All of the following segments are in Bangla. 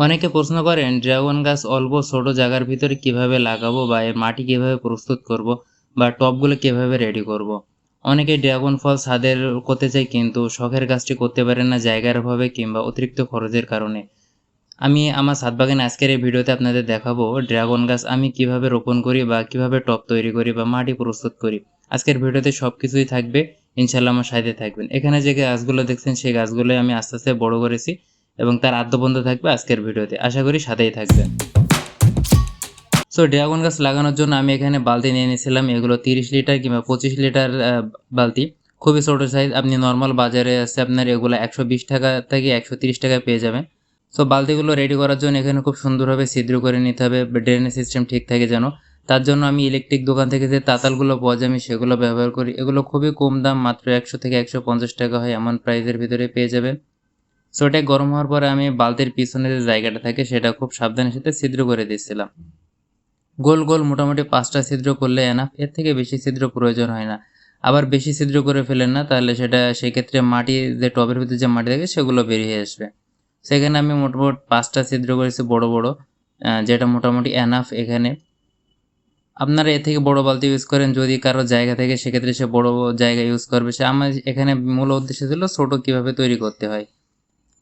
অনেকে প্রশ্ন করেন, ড্রাগন গাছ অল্প ছোট জায়গার ভিতরে কীভাবে লাগাবো বা এর মাটি কীভাবে প্রস্তুত করব বা টবগুলো কীভাবে রেডি করব। অনেকে ড্রাগন ফল ছাদের করতে চায় কিন্তু শখের গাছটি করতে পারেন না জায়গার অভাবে কিংবা অতিরিক্ত খরচের কারণে। আমি আমার ছাদ আজকের এই ভিডিওতে আপনাদের দেখাবো ড্রাগন গাছ আমি কীভাবে রোপণ করি বা কীভাবে টব তৈরি করি বা মাটি প্রস্তুত করি। আজকের ভিডিওতে সব কিছুই থাকবে ইনশাল্লাহ আমার সাথে থাকবেন। এখানে যে গাছগুলো দেখছেন সেই গাছগুলোই আমি আস্তে আস্তে বড় করেছি। এবং তার আদ্যবন্ধ থাকবে আজকের ভিডিওতে। আশা করি সাথেই থাকবেন। সো ড্রাগন গাছ লাগানোর জন্য আমি এখানে বালতি নিয়ে নিয়েছিলাম। এগুলো তিরিশ লিটার কিংবা পঁচিশ লিটার বালতি। খুবই ছোটো সাইজ আপনি নর্মাল বাজারে আছে আপনার, এগুলো একশো বিশ টাকা থেকে একশো তিরিশ টাকায় পেয়ে যাবেন। সো বালতিগুলো রেডি করার জন্য এখানে খুব সুন্দরভাবে ছিদ্র করে নিতে হবে। ড্রেনেজ সিস্টেম ঠিক থাকে যেন। তার জন্য আমি ইলেকট্রিক দোকান থেকে যে তাতালগুলো পাওয়া যায়, আমি সেগুলো ব্যবহার করি। এগুলো খুবই কম দাম, মাত্র একশো থেকে একশো পঞ্চাশ টাকা হয় এমন প্রাইসের ভিতরে পেয়ে যাবেন। সো এটা গরম হওয়ার পরে আমি বালতির পিছনে যে জায়গাটা থাকে, সেটা খুব সাবধানের সাথে ছিদ্র করে দিয়েছিলাম। গোল গোল মোটামুটি পাঁচটা ছিদ্র করলে এনাফ এর থেকে বেশি ছিদ্র প্রয়োজন হয় না। আবার বেশি ছিদ্র করে ফেলেন না, তাহলে সেটা সেক্ষেত্রে মাটি, যে টবের ভিতরে যে মাটি থাকে, সেগুলো বেরিয়ে আসবে। সেখানে আমি মোটামুটি পাঁচটা ছিদ্র করেছি বড় বড় যেটা মোটামুটি এনাফ এখানে। আপনারা এর থেকে বড় বালতি ইউজ করেন, যদি কারও জায়গা থেকে, সেক্ষেত্রে সে বড় জায়গা ইউজ করবে। সে আমার এখানে মূল উদ্দেশ্য ছিল ছোটো কীভাবে তৈরি করতে হয়।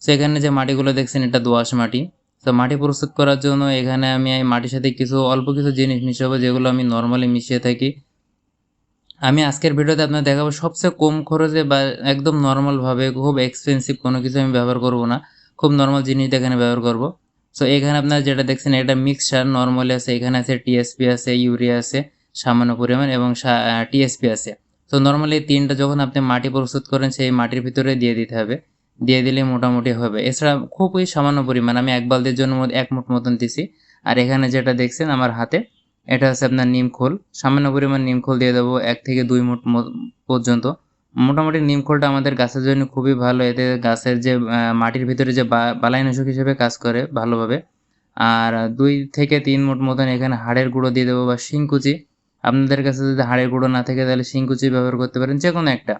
সেখানে যে মাটিগুলো দেখছেন, এটা দোআঁশ মাটি। তো মাটি প্রস্তুত করার জন্য এখানে আমি এই মাটির সাথে কিছু, অল্প কিছু জিনিস মিশাবো, যেগুলো আমি নর্মালি মিশিয়ে থাকি। আমি আজকের ভিডিওতে আপনার দেখাবো সবচেয়ে কম খরচে বা একদম নর্মালভাবে খুব এক্সপেন্সিভ কোনো কিছু আমি ব্যবহার করব না। খুব নর্মাল জিনিস এখানে ব্যবহার করব। সো এখানে আপনারা যেটা দেখছেন, এটা মিক্সচার নর্মালি আছে, এখানে আছে টিএসপি আছে ইউরিয়া আছে, সামান্য পরিমাণ, এবং টিএসপি আছে। তো নর্মালি তিনটা যখন আপনি মাটি প্রস্তুত করেন, সেই মাটির ভিতরে দিয়ে দিতে হবে। দিয়ে দিলে মোটামুটি হবে। এছাড়া খুবই সামান্য পরিমাণ, আমি এক বালতির জন্য এক মুঠ মতন দিছি। আর এখানে যেটা দেখছেন আমার হাতে, এটা হচ্ছে আপনার নিমখোল সামান্য পরিমাণ নিমখোল দিয়ে দেবো এক থেকে দুই মুঠ পর্যন্ত। মোটামুটি নিমখোলটা আমাদের গাছের জন্য খুবই ভালো। এতে গাছের যে মাটির ভিতরে যে বালাইনাশক হিসেবে কাজ করে ভালোভাবে। আর দুই থেকে তিন মুঠ মতন এখানে হাড়ের গুঁড়ো দিয়ে দেবো বা শিংকুচি। আপনাদের কাছে যদি হাড়ের গুঁড়ো না থাকে, তাহলে শিংকুচি ব্যবহার করতে পারেন যে কোনো একটা।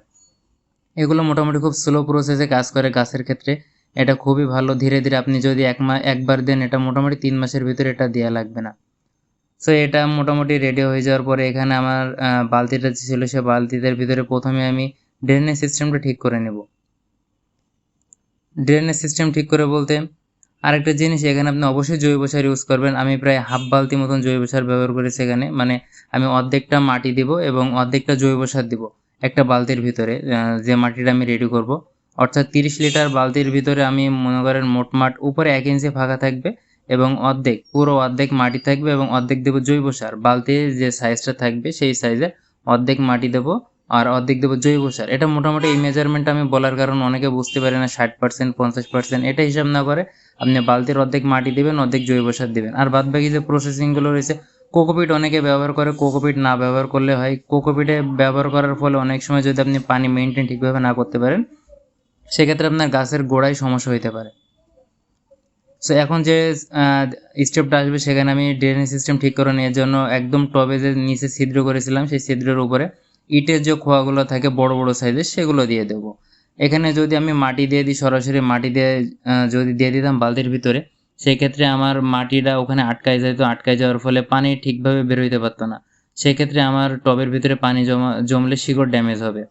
এগুলো মোটামুটি খুব স্লো প্রসেসে কাজ করে গাছের ক্ষেত্রে। এটা খুবই ভালো। ধীরে ধীরে আপনি যদি এক মা একবার দেন, এটা মোটামুটি তিন মাসের ভিতরে এটা দেওয়া লাগবে না। সো এটা মোটামুটি রেডি হয়ে যাওয়ার পরে এখানে আমার বালতিটা যে ছিল, সে বালতিদের ভিতরে প্রথমে আমি ড্রেনেজ সিস্টেমটা ঠিক করে নেব। ড্রেনেজ সিস্টেম ঠিক করে বলতে আরেকটা জিনিস, এখানে আপনি অবশ্যই জৈব সার ইউজ করবেন। আমি প্রায় হাফ বালতি মতন জৈব সার ব্যবহার করেছি এখানে। মানে আমি অর্ধেকটা মাটি দিব এবং অর্ধেকটা জৈব সার দিব। একটা বালতির ভিতরে যে মাটিটা আমি রেডি করব। অর্থাৎ তিরিশ লিটার বালতির ভিতরে আমি মনে করেন মোটমাট উপরে এক ইঞ্চি ফাঁকা থাকবে এবং অর্ধেক, পুরো অর্ধেক মাটি থাকবে এবং অর্ধেক দেবো জৈব সার। বালতির যে সাইজটা থাকবে সেই সাইজে অর্ধেক মাটি দেবো আর অর্ধেক দেবো জৈব সার। এটা মোটামুটি এই মেজারমেন্ট আমি বলার কারণ অনেকে বুঝতে পারে না, ষাট পার্সেন্ট পঞ্চাশ পার্সেন্ট এটা হিসাব না করে আপনি বালতির অর্ধেক মাটি দেবেন, অর্ধেক জৈব সার দেবেন। আর বাদ বাকি যে প্রসেসিংগুলো রয়েছে কোকোপিট অনেকে ব্যবহার করে, কোকোপিট না ব্যবহার করলে হয়। কোকোপিটে ব্যবহার করার ফলে অনেক সময় যদি আপনি পানি মেনটেন ঠিকভাবে না করতে পারেন, সেক্ষেত্রে আপনার গাছের গোড়ায় সমস্যা হইতে পারে। সো এখন যে স্টেপটা আসবে, সেখানে আমি ড্রেনেজ সিস্টেম ঠিক করে নেওয়ার জন্য একদম টবে যে নিচে ছিদ্র করেছিলাম, সেই ছিদ্রের উপরে ইটের যে খোয়াগুলো থাকে বড় বড় সাইজের, সেগুলো দিয়ে দেব। এখানে যদি আমি মাটি দিয়ে দিই, সরাসরি মাটি দিয়ে যদি দিয়ে দিতাম বালতির ভিতরে সেক্ষেত্রে আমার মাটিটা ওখানে আটকায় যেত আটকায় যাওয়ার ফলে পানি ঠিকভাবে বেরোইতে পারতো না। সেক্ষেত্রে আমার টবের ভিতরে পানি জমা, জমলে শিকড় ড্যামেজ হবে।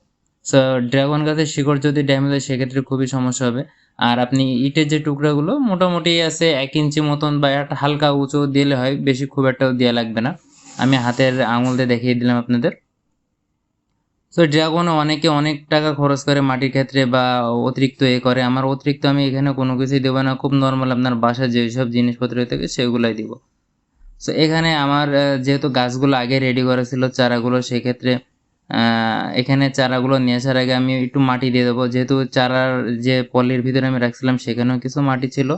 সো ড্রাগন গাছের শিকড় যদি ড্যামেজ হয়, সেক্ষেত্রে খুবই সমস্যা হবে। আর আপনি ইটের যে টুকরাগুলো, মোটামুটি আছে এক ইঞ্চি মতন বা একটা হালকা উঁচু দিলে হয়, বেশি খুব একটাও দেওয়া লাগবে না। আমি হাতের আঙুল দিয়ে দেখিয়ে দিলাম আপনাদের। সো ড্রাগনও অনেকে অনেক টাকা খরচ করে মাটির ক্ষেত্রে বা অতিরিক্ত এ করে। আমার অতিরিক্ত আমি এখানে কোনো কিছুই দেবো না। খুব নর্মাল আপনার বাসায় যেসব জিনিসপত্র থাকে সেগুলোই দিব। সো এখানে আমার যেহেতু গাছগুলো আগে রেডি করা ছিল, চারাগুলো সেক্ষেত্রে এখানে চারাগুলো নিয়ে আসার আগে আমি একটু মাটি দিয়ে দেবো। যেহেতু চারার যে পলির ভিতরে আমি রাখছিলাম সেখানেও কিছু মাটি ছিল।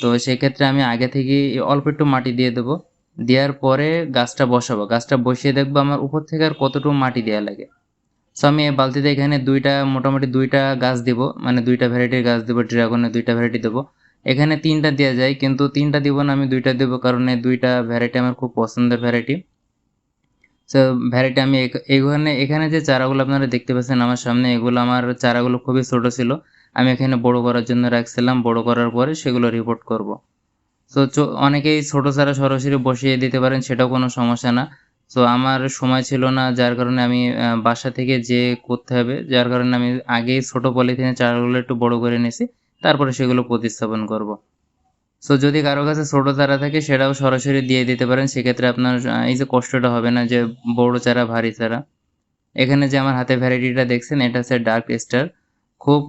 তো সেক্ষেত্রে আমি আগে থেকেই অল্প একটু মাটি দিয়ে দেবো। দেওয়ার পরে গাছটা বসাবো। গাছটা বসিয়ে দেখব আমার উপর থেকে আর কতটুকু মাটি দেওয়া লাগে। সো আমি এই বালতিতে এখানে দুইটা, মোটামুটি দুইটা গাছ দিব। মানে দুইটা ভ্যারাইটির গাছ দেবো ড্রাগনের দুইটা ভ্যারাইটি দেবো। এখানে তিনটা দেওয়া যায়, কিন্তু তিনটা দিব না, আমি দুইটা দেবো কারণ এই দুইটা ভ্যারাইটি আমার খুব পছন্দের ভ্যারাইটি সো ভ্যারাইটি আমি এখানে এখানে যে চারাগুলো আপনারা দেখতে পাচ্ছেন আমার সামনে, এগুলো আমার চারাগুলো খুবই ছোটো ছিল। আমি এখানে বড় করার জন্য রাখছিলাম, বড় করার পরে সেগুলো রিপোর্ট করব। সো অনেকেই ছোটো চারা সরাসরি বসিয়ে দিতে পারেন, সেটাও কোনো সমস্যা না। সো আমার সময় ছিল না, যার কারণে আমি বাসা থেকে যে করতে হবে, যার কারণে আমি আগেই ছোটো পলিথিনের চারাগুলো একটু বড় করে নিয়েছি, তারপরে সেগুলো প্রতিস্থাপন করব। সো যদি কারও কাছে ছোটো চারা থাকে, সেটাও সরাসরি দিয়ে দিতে পারেন, সেক্ষেত্রে আপনার এই যে কষ্টটা হবে না যে বড় চারা, ভারী চারা। এখানে যে আমার হাতে ভ্যারাইটিটা দেখছেন, এটা হচ্ছে ডার্ক স্টার। খুব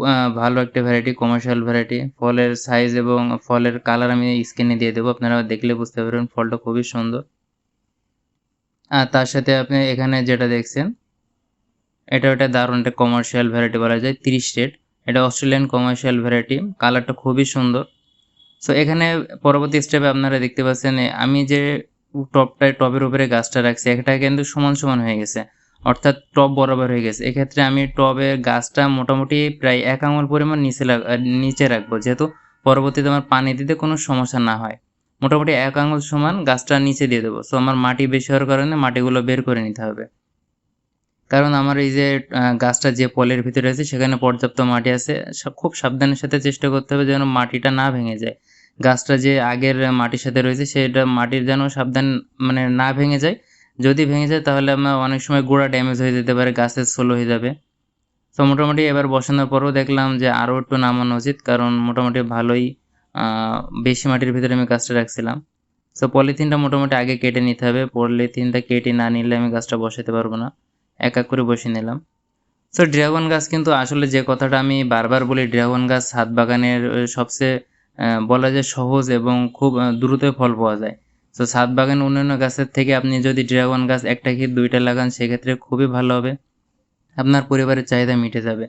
ভালো একটা ভ্যারাইটি, কমার্শিয়াল ভ্যারাইটি। ফলের সাইজ এবং ফলের কালার আমি স্ক্রিনে দিয়ে দেবো, আপনারা দেখলে বুঝতে পারবেন, ফলটা খুবই সুন্দর। তার সাথে আপনি এখানে যেটা দেখছেন, এটা একটা দারুণ একটা কমার্শিয়াল ভ্যারাইটি বলা যায়, তিরিশ রেট। এটা অস্ট্রেলিয়ান কমার্শিয়াল ভ্যারাইটি কালারটা খুবই সুন্দর। সো এখানে পরবর্তী স্টেপে আপনারা দেখতে পাচ্ছেন আমি যে টপটায় টবের উপরে গাছটা রাখছি, এটা কিন্তু সমান সমান হয়ে গেছে, অর্থাৎ টব বরাবর হয়ে গেছে। এক্ষেত্রে আমি টবের গাছটা মোটামুটি প্রায় এক আঙুল পরিমাণ নিচে নিচে রাখব, যেহেতু পরবর্তীতে আমার পানি দিতে কোনো সমস্যা না হয়। মোটামুটি এক আঙুল সমান গাছটা নিচে দিয়ে দেবো। সো আমার মাটি বেশি হওয়ার কারণে মাটিগুলো বের করে নিতে হবে। কারণ আমার এই যে গাছটা যে পলের ভিতরে আছে, সেখানে পর্যাপ্ত মাটি আছে। খুব সাবধানের সাথে চেষ্টা করতে হবে যেন মাটিটা না ভেঙে যায়। গাছটা যে আগের মাটির সাথে রয়েছে, সেটা মাটির যেন সাবধান মানে না ভেঙে যায়। যদি ভেঙে যায়, তাহলে আমার অনেক সময় গোড়া ড্যামেজ হয়ে যেতে পারে গাছের স্লো হয়ে যাবে। তো মোটামুটি এবার বসানোর পরেও দেখলাম যে আরও একটু নামানো উচিত, কারণ মোটামুটি ভালোই বেশি মাটির ভিতরে আমি গাছটা রাখছিলাম। সো পলিথিনটা মোটামুটি আগে কেটে নিতে হবে। পলিথিনটা কেটে না নিলে আমি গাছটা বসাতে পারব না। এক এক করে বসিয়ে নিলাম। সো ড্রাগন গাছ কিন্তু আসলে যে কথাটা আমি বারবার বলি, ড্রাগন গাছ হাত বাগানের সবচেয়ে বলা যায় সহজ এবং খুব দ্রুত ফল পাওয়া যায়। সো ছাদ বাগান অন্যান্য গাছের থেকে আপনি যদি ড্রাগন গাছ একটা কি দুইটা লাগান, সেক্ষেত্রে খুবই ভালো হবে। আপনার পরিবারের চাহিদা মিটে যাবে।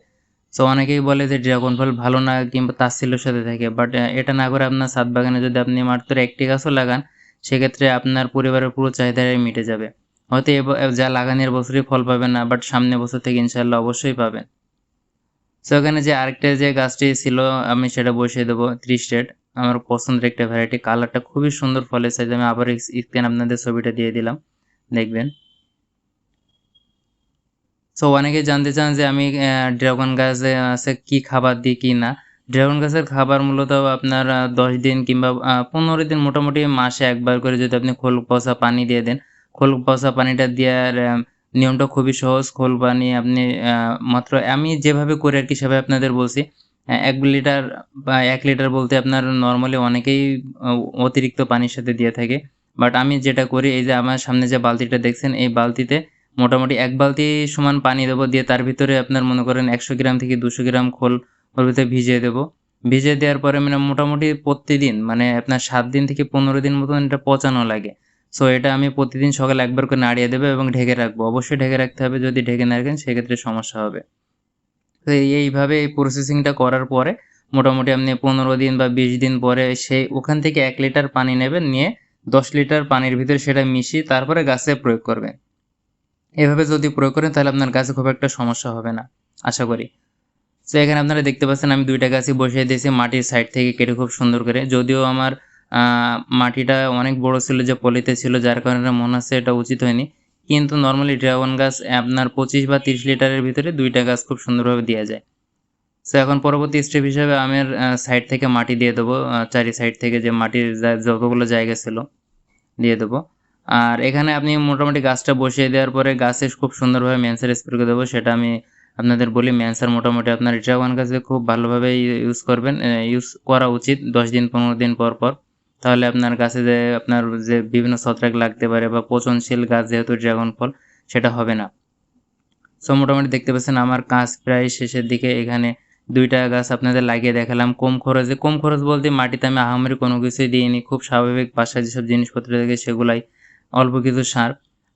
সো অনেকেই বলে যে ড্রাগন ফল ভালো না কিংবা তাচ্ছিল্যর সাথে থাকে বাট এটা না করে আপনার ছাদ বাগানে যদি আপনি মাত্র একটি গাছও লাগান, সেক্ষেত্রে আপনার পরিবারের পুরো চাহিদাটাই মিটে যাবে। হয়তো যা লাগানোর বছরই ফল পাবেন না বাট সামনে বছর থেকে ইনশাল্লাহ অবশ্যই পাবেন। সো এখানে যে আরেকটা যে গাছটি ছিল, আমি সেটা বসিয়ে দেবো থ্রি স্টেট আমার পছন্দের একটা ভ্যারাইটি কালারটা খুবই সুন্দর, ফলের সাইজ আমি আবার স্ক্রিন আপনাদের ছবিটা দিয়ে দিলাম। দেখবেন। সো অনেকে জানতে চান যে আমি ড্রাগন গাছে, আছে কি খাবার দিই, কি না? ড্রাগন গাছের খাবার মূলত আপনার দশ দিন কিংবা পনেরো দিন মোটামুটি মাসে একবার করে যদি আপনি খোল পচা পানি দিয়ে দেন। খোল পচা পানিটা দেওয়ার নিয়মটা খুবই সহজ। খোল পানি আপনি মাত্র আমি যেভাবে করে আর কি সেভাবে আপনাদের বলছি। এক লিটার বা এক লিটার বলতে আপনার নর্মালি অনেকেই অতিরিক্ত পানির সাথে দিয়ে থাকে। বাট আমি যেটা করি, এই যে আমার সামনে যে বালতিটা দেখছেন, এই বালতিতে মোটামুটি এক বালতি সমান পানি দেবো, দিয়ে তার ভিতরে আপনার মনে করেন একশো গ্রাম থেকে দুশো গ্রাম খোল ওর ভিতরে ভিজিয়ে দেবো। ভিজিয়ে দেওয়ার পরে মানে মোটামুটি প্রতিদিন মানে আপনার সাত দিন থেকে পনেরো দিন মতন এটা পচানো লাগে। সো এটা আমি প্রতিদিন সকালে একবার করে নাড়িয়ে দেবো এবং ঢেকে রাখব। অবশ্যই ঢেকে রাখতে হবে, যদি ঢেকে না রাখেন সেক্ষেত্রে সমস্যা হবে। তো এইভাবে এই প্রসেসিংটা করার পরে মোটামুটি আপনি পনেরো দিন বা বিশ দিন পরে সেই, ওখান থেকে এক লিটার পানি নেবেন, নিয়ে দশ লিটার পানির ভিতরে সেটা মিশিয়ে তারপরে গাছে প্রয়োগ করবেন। এভাবে যদি প্রয়োগ করেন, তাহলে আপনার গাছে খুব একটা সমস্যা হবে না, আশা করি। তো এখানে আপনারা দেখতে পাচ্ছেন, আমি দুইটা গাছই বসিয়ে দিয়েছি, মাটির সাইড থেকে কেটে খুব সুন্দর করে। যদিও আমার মাটিটা অনেক বড় ছিল, যে পলিতে ছিল, যার কারণে মনে হচ্ছে এটা উচিত হয়নি। কিন্তু নর্মালি ড্রাগন গাছ আপনার পঁচিশ বা তিরিশ লিটারের ভিতরে দুইটা গাছ খুব সুন্দরভাবে দেওয়া যায়। সো এখন পরবর্তী স্টেপ হিসাবে আমের সাইড থেকে মাটি দিয়ে দেবো চারি সাইড থেকে যে মাটির যতগুলো জায়গা ছিল, দিয়ে দেবো। আর এখানে আপনি মোটামুটি গাছটা বসিয়ে দেওয়ার পরে গাছে খুব সুন্দরভাবে ম্যান্সার স্প্রে করে দেবো, সেটা আমি আপনাদের বলি। ম্যান্সার মোটামুটি আপনার ড্রাগন গাছে খুব ভালোভাবে ইউজ করবেন ইউজ করা উচিত দশ দিন, পনেরো দিন পর পর। তাহলে আপনার গাছে যে আপনার যে বিভিন্ন ছত্রাক লাগতে পারে বা পচনশীল গাছ যেহেতু ড্রাগন ফল, সেটা হবে না। সো মোটামুটি দেখতে পাচ্ছেন আমার কাজ প্রায় শেষের দিকে। এখানে দুইটা গাছ আপনাদের লাগিয়ে দেখালাম। কম খরচে, কম খরচ বলতে মাটিতে আমি আহামরি কোনো কিছুই দিইনি। খুব স্বাভাবিক বাসায় যেসব জিনিসপত্র থাকে সেগুলাই অল্প কিছু সার।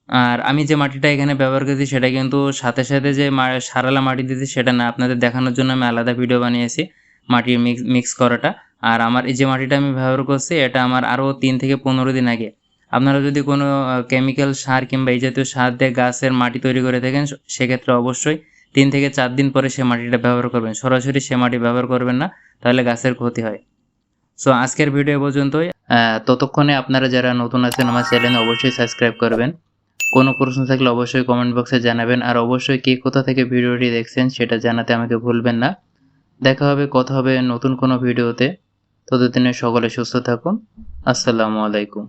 আর আমি যে মাটিটা এখানে ব্যবহার করেছি, সেটা কিন্তু সাথে সাথে যে সারালা মাটি দিয়েছি, সেটা না। আপনাদের দেখানোর জন্য আমি আলাদা ভিডিও বানিয়েছি মাটি মিক্স মিক্স করাটা। আর আমার এই যে মাটিটা আমি ব্যবহার করছি, এটা আমার আরও তিন থেকে পনেরো দিন আগে। আপনারা যদি কোনো কেমিক্যাল সার কিংবা এই জাতীয় সার দিয়ে গাছের মাটি তৈরি করে থাকেন, সেক্ষেত্রে অবশ্যই তিন থেকে চার দিন পরে সে মাটিটা ব্যবহার করবেন। সরাসরি সে মাটি ব্যবহার করবেন না, তাহলে গাছের ক্ষতি হয়। সো আজকের ভিডিও পর্যন্তই। ততক্ষণে আপনারা যারা নতুন আছেন আমার চ্যানেল অবশ্যই সাবস্ক্রাইব করবেন। কোনো প্রশ্ন থাকলে অবশ্যই কমেন্ট বক্সে জানাবেন। আর অবশ্যই কে কোথা থেকে ভিডিওটি দেখছেন সেটা জানাতে আমাকে ভুলবেন না। দেখা হবে, কথা হবে নতুন কোনো ভিডিওতে। ততদিনে সকলে সুস্থ থাকুন। আসসালামু আলাইকুম।